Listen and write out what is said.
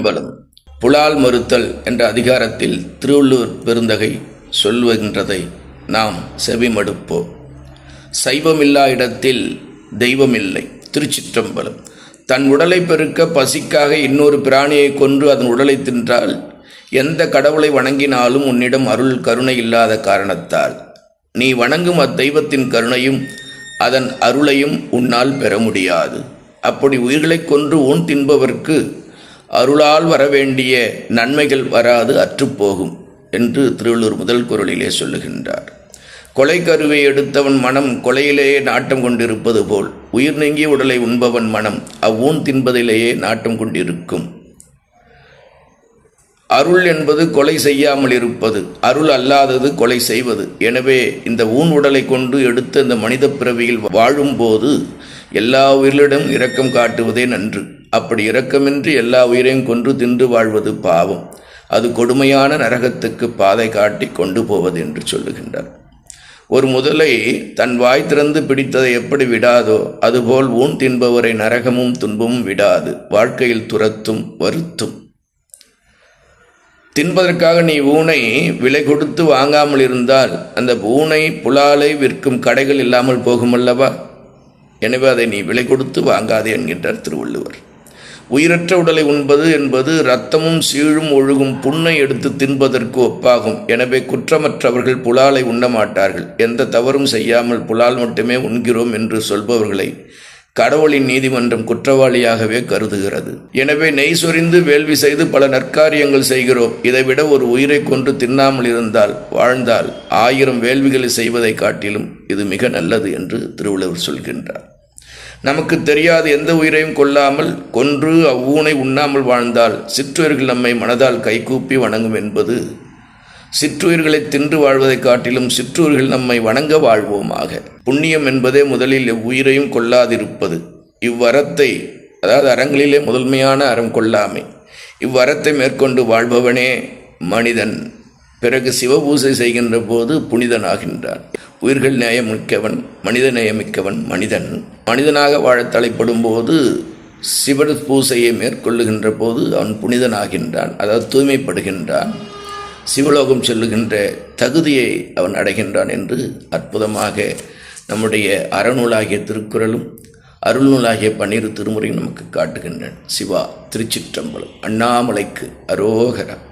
திருச்சிற்றம்பலம் புலால் மறுத்தல் என்ற அதிகாரத்தில் திருவள்ளூர் பெருந்தகை சொல்லுகின்றதை நாம் செவிமடுப்போம். சைவமில்லா இடத்தில் தெய்வமில்லை திருச்சிற்றம்பலம். தன் உடலை பெருக்க பசிக்காக இன்னொரு பிராணியை கொன்று அதன் உடலை தின்றால் எந்த கடவுளை வணங்கினாலும் உன்னிடம் அருள் கருணை இல்லாத காரணத்தால். நீ வணங்கும் அத்தெய்வத்தின் கருணையும் அதன் அருளையும் உன்னால் பெற முடியாது. அப்படி உயிர்களைக் கொன்று உன் தின்பவர்க்கு அருளால் வரவேண்டிய நன்மைகள் வராது அற்றுப்போகும் என்று திருவள்ளூர் முதல் குரலிலே சொல்லுகின்றார். கொலை கருவை எடுத்தவன் மனம் கொலையிலேயே நாட்டம் கொண்டிருப்பது போல் உயிர் நீங்கிய உடலை உண்பவன் மனம் அவ்வூன் தின்பதிலேயே நாட்டம் கொண்டிருக்கும். அருள் என்பது கொலை செய்யாமல் இருப்பது அருள் அல்லாதது கொலை செய்வது. எனவே இந்த ஊன் உடலை கொண்டு எடுத்து இந்த மனித பிறவியில் வாழும்போது எல்லா உயிர்களிடம் இரக்கம் காட்டுவதே நன்று. அப்படி இரக்கமின்றி எல்லா உயிரையும் கொன்று தின்று வாழ்வது பாவம். அது கொடுமையான நரகத்துக்கு பாதை காட்டி கொண்டு போவது என்று சொல்லுகின்றார். ஒரு முதலை தன் வாய் திறந்து பிடித்ததை எப்படி விடாதோ அதுபோல் ஊன் தின்பவரை நரகமும் துன்பமும் விடாது. வாழ்க்கையில் துரத்தும் வருத்தும். தின்பதற்காக நீ ஊனை விலை கொடுத்து வாங்காமல் இருந்தால் அந்த ஊனை புலாலை விற்கும் கடைகள் இல்லாமல் போகுமல்லவா? எனவே அதை நீ விலை கொடுத்து வாங்காதே என்கின்றார் திருவள்ளுவர். உயிரற்ற உடலை உண்பது என்பது இரத்தமும் சீழும் ஒழுகும் புண்ணை எடுத்து தின்பதற்கு ஒப்பாகும். எனவே குற்றமற்றவர்கள் புலாலை உண்ணமாட்டார்கள் எந்த தவறும் செய்யாமல் புலால் மட்டுமே உண்கிறோம் என்று சொல்பவர்களை கடவுளின் நீதிமன்றம் குற்றவாளியாகவே கருதுகிறது. எனவே நெய் சொரிந்து வேள்வி செய்து பல நற்காரியங்கள் செய்கிறோம். இதைவிட ஒரு உயிரை கொன்று தின்னாமல் இருந்தால் வாழ்ந்தால் ஆயிரம் வேள்விகளை செய்வதை காட்டிலும் இது மிக நல்லது என்று திருவள்ளுவர் சொல்கின்றார். நமக்கு தெரியாது எந்த உயிரையும் கொல்லாமல் கொன்று அவ்வூனை உண்ணாமல் வாழ்ந்தால் சிற்றுயிர்கள் நம்மை மனதால் கைகூப்பி வணங்கும் என்பது. சிற்றுயிர்களை தின்று வாழ்வதைக் காட்டிலும் சிற்றுயிர்கள் நம்மை வணங்க வாழ்வோமாக. புண்ணியம் என்பதே முதலில் எவ்வுயிரையும் கொல்லாதிருப்பது இவ்வரத்தை அதாவது அறங்களிலே முதன்மையான அறம் கொள்ளாமை இவ்வரத்தை மேற்கொண்டு வாழ்பவனே மனிதன். பிறகு சிவபூசை செய்கின்ற போது புனிதனாகின்றான் உயிர்கள் நேயமிக்கவன் மனித நேயமிக்கவன் மனிதன். மனிதனாக வாழ தலைப்படும் போது சிவர் பூசையை மேற்கொள்ளுகின்ற போது அவன் புனிதனாகின்றான் அதாவது தூய்மைப்படுகின்றான். சிவலோகம் செல்லுகின்ற தகுதியை அவன் அடைகின்றான் என்று அற்புதமாக நம்முடைய அறநூலாகிய திருக்குறளும் அருள்நூலாகிய பன்னிரு திருமுறையும் நமக்கு காட்டுகின்றன. சிவா திருச்சிற்றம்பலம் அண்ணாமலைக்கு அரோகரம்